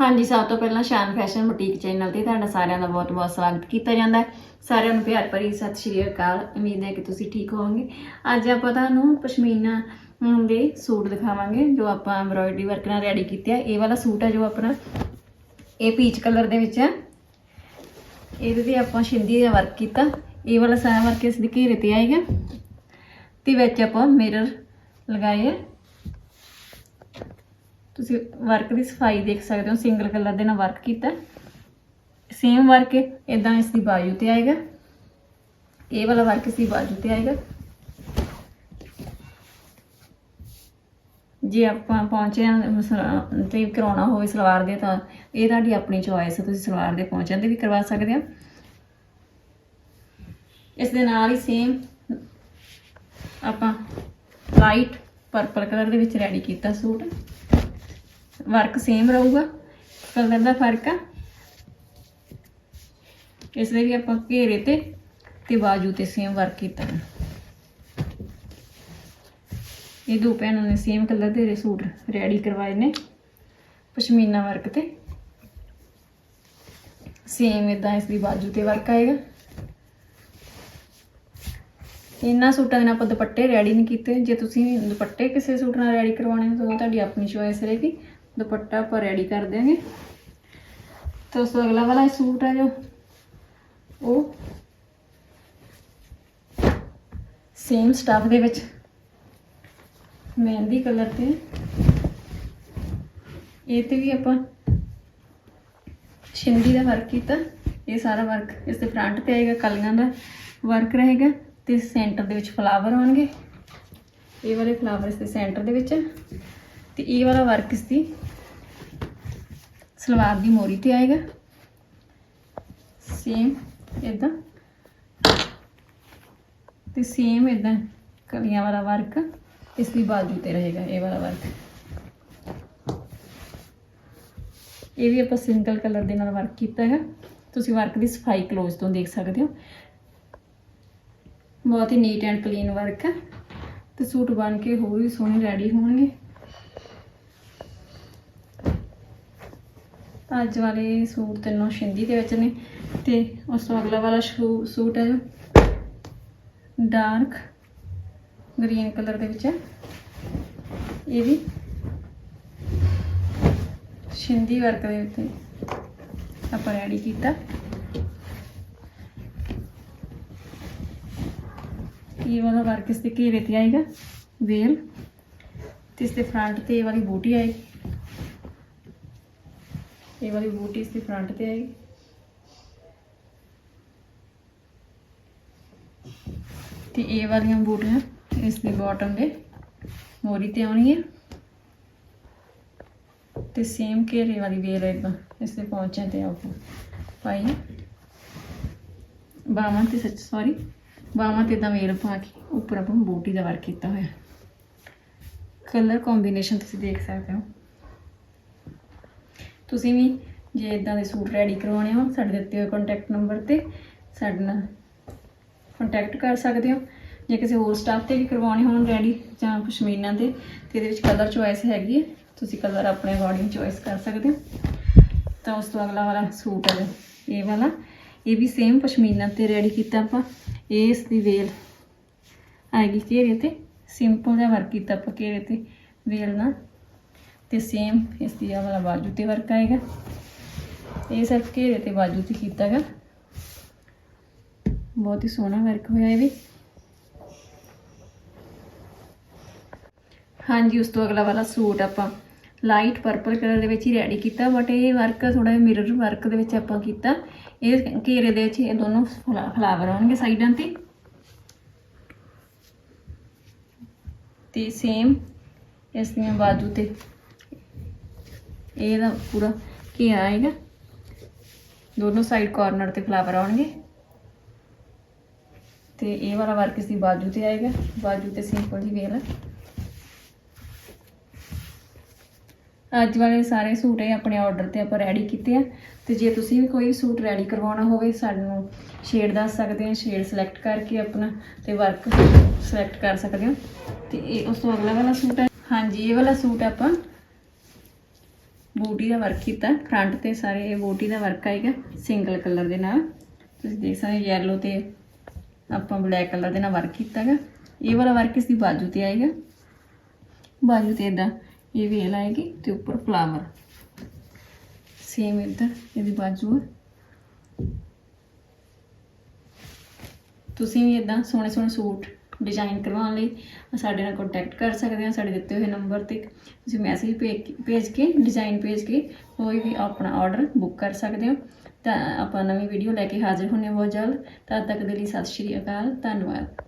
ਹਾਂਜੀ, ਸਭ ਤੋਂ ਪਹਿਲਾਂ ਸ਼ਾਨ ਫੈਸ਼ਨ ਬੁਟੀਕ ਚੈਨਲ ਤੇ ਤੁਹਾਡਾ ਸਾਰਿਆਂ ਦਾ ਬਹੁਤ-ਬਹੁਤ ਸਵਾਗਤ ਕੀਤਾ ਜਾਂਦਾ ਹੈ। ਸਾਰਿਆਂ ਨੂੰ ਪਿਆਰ ਭਰੀ ਸਤਿ ਸ਼੍ਰੀ ਅਕਾਲ। ਉਮੀਦ ਹੈ ਕਿ ਤੁਸੀਂ ਠੀਕ ਹੋਵੋਗੇ। ਅੱਜ ਆਪਾਂ ਤੁਹਾਨੂੰ ਪਸ਼ਮੀਨਾ ਦੇ ਸੂਟ ਦਿਖਾਵਾਂਗੇ, ਜੋ ਆਪਾਂ ਐਮਬ੍ਰੋਇਡਰੀ ਵਰਕ ਨਾਲ ਰੈਡੀ ਕੀਤੇ ਆ। ਇਹ ਵਾਲਾ ਸੂਟ ਹੈ ਜੋ ਆਪਣਾ, ਇਹ ਪੀਚ ਕਲਰ ਦੇ ਵਿੱਚ ਹੈ ਇਹਦੇ ਤੇ ਆਪਾਂ ਸ਼ਿੰਦੀ ਦਾ ਵਰਕ ਕੀਤਾ। ਇਹ ਵਾਲਾ ਸਾਰਾ ਵਰਕ ਇਸ ਦੇ ਘੇਰੇ ਤੇ ਆਏਗਾ। ਤੇ ਵਿੱਚ ਆਪਾਂ ਮਿਰਰ ਲਗਾਏ ਆ। ਤੁਸੀਂ ਵਰਕ ਦੀ ਸਫ਼ਾਈ ਦੇਖ ਸਕਦੇ ਹੋ ਸਿੰਗਲ ਕਲਰ ਦੇ ਨਾਲ ਵਰਕ ਕੀਤਾ। ਸੇਮ ਵਰਕ ਇਦਾਂ ਇਸ ਦੀ ਬਾਜੂ ਤੇ ਆਏਗਾ। ਇਹ ਵਾਲਾ ਵਰਕ ਇਸ ਦੀ ਬਾਜੂ ਤੇ ਆਏਗਾ। ਜੇ ਆਪਾਂ ਪਹੁੰਚੇ ਤੇ ਕਰਾਉਣਾ ਹੋਵੇ ਸਲਵਾਰ ਦੇ, ਤਾਂ ਇਹ ਤੁਹਾਡੀ ਆਪਣੀ ਚੋਇਸ ਹੈ, ਤੁਸੀਂ ਸਲਵਾਰ ਦੇ ਪਹੁੰਚਣ ਦੇ ਵੀ ਕਰਵਾ ਸਕਦੇ ਹੋ। ਇਸ ਦੇ ਨਾਲ ਹੀ ਸੇਮ ਆਪਾਂ ਲਾਈਟ ਪਰਪਲ ਕਲਰ ਦੇ ਵਿੱਚ ਰੈਡੀ ਕੀਤਾ ਸੂਟ। ਵਰਕ ਸੇਮ ਰਹੂਗਾ। ਕਲਰ ਦਾ ਫ਼ਰਕ ਆ। ਇਸ ਦੇ ਵੀ ਆਪਾਂ ਘੇਰੇ ਤੇ ਤੇ ਬਾਜੂ ਤੇ ਸੇਮ ਵਰਕ ਕੀਤਾ ਇਹ ਦੋ ਭੈਣਾਂ ਨੇ ਸੇਮ ਕਲਰ ਦੇ ਸੂਟ ਰੈਡੀ ਕਰਵਾਏ ਨੇ। ਪਸ਼ਮੀਨਾ ਵਰਕ ਤੇ। ਸੇਮ ਇਦਾਂ ਇਸ ਦੀ ਬਾਜੂ ਤੇ ਵਰਕ ਆਏਗਾ। ਇਹਨਾਂ ਸੂਟਾਂ ਦੇ ਨਾਲ ਆਪਾਂ ਦੁਪੱਟੇ ਰੈਡੀ ਨਹੀਂ ਕੀਤੇ। ਜੇ ਤੁਸੀਂ ਦੁਪੱਟੇ ਕਿਸੇ ਸੂਟ ਨਾਲ ਰੈਡੀ ਕਰਵਾਉਣੇ ਤਾਂ ਉਹ ਤੁਹਾਡੀ ਆਪਣੀ ਚੋਇਸ ਰਹੇਗੀ। ਦੁਪੱਟਾ ਆਪਾਂ ਰੈਡੀ ਕਰ ਦਿਆਂਗੇ। ਤੇ ਉਸ ਤੋਂ ਅਗਲਾ ਵਾਲਾ ਸੂਟ ਹੈ ਜੋ, ਉਹ ਸੇਮ ਸਟਾਫ ਦੇ ਵਿੱਚ, ਮਹਿੰਦੀ ਕਲਰ ਤੇ। ਇਹ ਤੇ ਵੀ ਆਪਾਂ ਛਿੰਦੀ ਦਾ ਵਰਕ ਕੀਤਾ, ਇਹ ਸਾਰਾ ਵਰਕ ਇਸ ਦੇ ਫਰੰਟ ਤੇ ਆਏਗਾ, ਕਲੀਆਂ ਦਾ ਵਰਕ ਰਹੇਗਾ ਤੇ ਸੈਂਟਰ ਦੇ ਵਿੱਚ ਫਲਾਵਰ ਹੋਣਗੇ। ਇਹ ਵਾਲੇ ਫਲਾਵਰ ਇਸ ਦੇ ਸੈਂਟਰ ਦੇ ਵਿੱਚ ਤੇ ਇਹ ਵਾਲਾ ਵਰਕ ਇਸ ਦੀ ਸਲਵਾਰ ਦੀ ਮੋਰੀ ਤੇ ਆਏਗਾ। ਸੇਮ ਇਦਾਂ ਤੇ ਸੇਮ ਇਦਾਂ ਕਲੀਆਂ ਵਾਲਾ ਵਰਕ ਇਸ ਦੀ ਬਾਜੂ ਤੇ ਰਹੇਗਾ ਇਹ ਵਾਲਾ ਵਰਕ ਇਹ ਵੀ ਆਪਾਂ ਸਿੰਗਲ ਕਲਰ ਦੇ ਨਾਲ ਵਰਕ ਕੀਤਾ ਹੈ ਤੁਸੀਂ ਵਰਕ ਦੀ ਸਫ਼ਾਈ ਕਲੋਜ਼ ਤੋਂ ਦੇਖ ਸਕਦੇ ਹੋ। ਬਹੁਤ ਹੀ ਨੀਟ ਐਂਡ ਕਲੀਨ ਵਰਕ ਹੈ। ਤੇ ਸੂਟ ਬਣ ਕੇ ਹੋਰ ਵੀ ਸੋਹਣੇ ਰੈਡੀ ਹੋਣਗੇ। ਅੱਜ ਵਾਲੇ ਸੂਟ ਤਿੰਨੋਂ ਸ਼ਿੰਦੀ ਦੇ ਵਿੱਚ ਨੇ ਤੇ ਉਸ ਤੋਂ ਅਗਲਾ ਵਾਲਾ ਸ਼ੂ- ਸੂਟ ਹੈ ਜੋ ਡਾਰਕ ਗ੍ਰੀਨ ਕਲਰ ਦੇ ਵਿੱਚ ਹੈ। ਇਹ ਵੀ ਸ਼ਿੰਦੀ ਵਰਕ ਦੇ ਉੱਤੇ ਆਪਾਂ ਰੈਡੀ ਕੀਤਾ। ਇਹ ਵਾਲਾ ਵਰਕ ਇਸ 'ਤੇ ਘੇਰੇ ਤੇ ਆਏਗਾ, ਵੇਲ। ਤੇ ਇਸ ਦੇ ਫਰੰਟ ਤੇ ਇਹ ਵਾਲੀ ਬੂਟੀ ਆਏਗੀ। ਇਹ ਵਾਲੀ ਬੂਟੀ ਇਸ ਦੇ ਫਰੰਟ ਤੇ ਆਏਗੀ ਤੇ ਇਹ ਵਾਲੀਆਂ ਬੂਟੀਆਂ ਇਸ ਦੀ ਬਾਟਮ ਦੇ ਮੋਰੀ ਤੇ ਆਉਣਗੀਆਂ। ਤੇ ਸੇਮ ਘੇਰੇ ਵਾਲੀ ਵੇਲ ਇਦਾਂ ਇਸ ਦੇ ਪਹੁੰਚਾਂ ਤੇ ਆਪਾਂ ਪਾਈ ਬਾਹਾਂ ਤੇ ਸੱਚ ਸੌਰੀ ਬਾਹਾਂ ਤੇ ਤਾਂ ਵੇਲ ਪਾ ਕੇ ਉੱਪਰ ਆਪਾਂ ਬੂਟੀ ਦਾ ਵਰਕ ਕੀਤਾ ਹੋਇਆ। ਕਲਰ ਕੰਬੀਨੇਸ਼ਨ ਤੁਸੀਂ ਦੇਖ ਸਕਦੇ ਹੋ। ਤੁਸੀਂ ਵੀ ਜੇ ਇਦਾਂ ਦੇ ਸੂਟ ਰੈਡੀ ਕਰਵਾਉਣੇ ਹੋਣ ਸਾਡੇ ਦਿੱਤੇ ਹੋਏ ਕੰਟੈਕਟ ਨੰਬਰ ਤੇ ਸਾਡੇ ਨਾਲ ਕੰਟੈਕਟ ਕਰ ਸਕਦੇ ਹੋ। ਜੇ ਕਿਸੇ ਹੋਰ ਸਟਾਫ ਤੇ ਵੀ ਕਰਵਾਉਣੇ ਹੋਣ ਰੈਡੀ ਜਾਂ ਪਸ਼ਮੀਨਾ ਤੇ ਤੇ ਇਹਦੇ ਵਿੱਚ ਕਲਰ ਚੋਇਸ ਹੈਗੀ ਹੈ, ਤੁਸੀਂ ਕਲਰ ਆਪਣੇ ਅਕੋਰਡਿੰਗ ਚੋਇਸ ਕਰ ਸਕਦੇ ਹੋ। ਤਾਂ ਉਸ ਤੋਂ ਅਗਲਾ ਵਾਲਾ ਸੂਟ ਹੈ ਇਹ ਵਾਲਾ। ਇਹ ਵੀ ਸੇਮ ਪਸ਼ਮੀਨਾ ਤੇ ਰੈਡੀ ਕੀਤਾ ਆਪਾਂ। ਇਸ ਦੀ ਵੇਲ ਆਏਗੀ ਘੇਰੇ ਤੇ। ਸਿੰਪਲ ਜਿਹਾ ਵਰਕ ਕੀਤਾ ਆਪਾਂ ਘੇਰੇ ਤੇ ਵੇਲ ਨਾਲ। ਤੇ ਸੇਮ ਇਸ ਦੀ ਆਹ ਵਾਲਾ ਬਾਜੂ ਤੇ ਵਰਕ ਆਏਗਾ। ਇਹ ਸਿਰਫ ਘੇਰੇ ਤੇ ਬਾਜੂ ਤੇ ਕੀਤਾ ਹੈਗਾ ਬਹੁਤ ਹੀ ਸੋਹਣਾ ਵਰਕ ਹੋਇਆ ਇਹ ਵੀ। ਹਾਂਜੀ, ਉਸ ਤੋਂ ਅਗਲਾ ਵਾਲਾ ਸੂਟ ਆਪਾਂ ਲਾਈਟ ਪਰਪਲ ਕਲਰ ਦੇ ਵਿੱਚ ਹੀ ਰੈਡੀ ਕੀਤਾ ਬਟ ਇਹ ਵਰਕ ਥੋੜਾ ਜਿਹਾ ਮਿਰਰ ਵਰਕ ਦੇ ਵਿੱਚ ਆਪਾਂ ਕੀਤਾ। ਇਹ ਘੇਰੇ ਦੇ ਵਿੱਚ ਇਹ ਦੋਨੋਂ ਫਲਾਵਰ ਆਉਣਗੇ ਸਾਈਡਾਂ ਤੇ। ਤੇ ਸੇਮ ਇਸ ਦੀਆਂ ਬਾਜੂ ਤੇ ਇਹਦਾ ਪੂਰਾ ਘੇਰਾ ਆਏਗਾ ਦੋਨੋਂ ਸਾਈਡ ਕਾਰਨਰ ਤੇ ਫਲਾਵਰ ਆਉਣਗੇ। ਤੇ ਇਹ ਵਾਲਾ ਵਰਕ ਇਸ ਦੀ ਬਾਜੂ ਤੇ ਆਏਗਾ। ਬਾਜੂ ਤੇ ਸਿੰਪਲ ਜੀ ਵੇਲ ਅੱਜ ਵਾਲੇ ਸਾਰੇ ਸੂਟ ਇਹ ਆਪਣੇ ਆਰਡਰ ਤੇ ਆਪਾਂ ਰੈਡੀ ਕੀਤੇ ਆ। ਤੇ ਜੇ ਤੁਸੀਂ ਵੀ ਕੋਈ ਸੂਟ ਰੈਡੀ ਕਰਵਾਉਣਾ ਹੋਵੇ, ਸਾਨੂੰ ਸ਼ੇਡ ਦੱਸ ਸਕਦੇ ਆ। ਸ਼ੇਡ ਸਿਲੈਕਟ ਕਰਕੇ ਆਪਣਾ ਤੇ ਵਰਕ ਸਿਲੈਕਟ ਕਰ ਸਕਦੇ ਹੋ ਤੇ ਇਹ ਉਸ ਤੋਂ ਅਗਲਾ ਵਾਲਾ ਸੂਟ ਹੈ ਹਾਂਜੀ, ਇਹ ਵਾਲਾ ਸੂਟ ਆਪਾਂ ਬੂਟੀ ਦਾ ਵਰਕ ਕੀਤਾ। ਫਰੰਟ ਤੇ ਸਾਰੇ ਇਹ ਬੂਟੀ ਦਾ ਵਰਕ ਆਏਗਾ ਸਿੰਗਲ ਕਲਰ ਦੇ ਨਾਲ। ਤੁਸੀਂ ਦੇਖ ਸਕਦੇ ਹੋ yellow ਤੇ ਆਪਾਂ ਬਲੈਕ ਕਲਰ ਦੇ ਨਾਲ ਵਰਕ ਕੀਤਾਗਾ ਇਹ ਵਾਲਾ ਵਰਕ ਇਸ ਦੀ ਬਾਜੂ ਤੇ ਆਏਗਾ। ਬਾਜੂ ਤੇ ਇਦਾਂ ਇਹ ਵੇਲ ਆਏਗੀ ਤੇ ਉੱਪਰ ਫਲਾਵਰ ਸੇਮ ਇੱਧਰ, ਇਹਦੀ ਬਾਜੂ ਤੁਸੀਂ ਵੀ ਇਦਾਂ ਸੋਹਣੇ ਸੋਹਣੇ ਸੂਟ ਡਿਜ਼ਾਈਨ ਕਰਵਾਉਣ ਲਈ ਸਾਡੇ ਨਾਲ ਕੰਟੈਕਟ ਕਰ ਸਕਦੇ ਹੋ, ਸਾਡੇ ਦਿੱਤੇ ਹੋਏ ਨੰਬਰ ਤੇ ਤੁਸੀਂ ਮੈਸੇਜ ਭੇਜ ਕੇ ਡਿਜ਼ਾਈਨ ਭੇਜ ਕੇ ਕੋਈ ਵੀ ਆਪਣਾ ਆਰਡਰ ਬੁੱਕ ਕਰ ਸਕਦੇ ਹੋ। ਤਾਂ ਆਪਾਂ ਨਵੀਂ ਵੀਡੀਓ ਲੈ ਕੇ ਹਾਜ਼ਰ ਹੁੰਨੇ ਹਾਂ ਬਹੁਤ ਜਲਦ। ਤਦ ਤੱਕ ਦੇ ਲਈ ਸਤਿ ਸ਼੍ਰੀ ਅਕਾਲ, ਧੰਨਵਾਦ।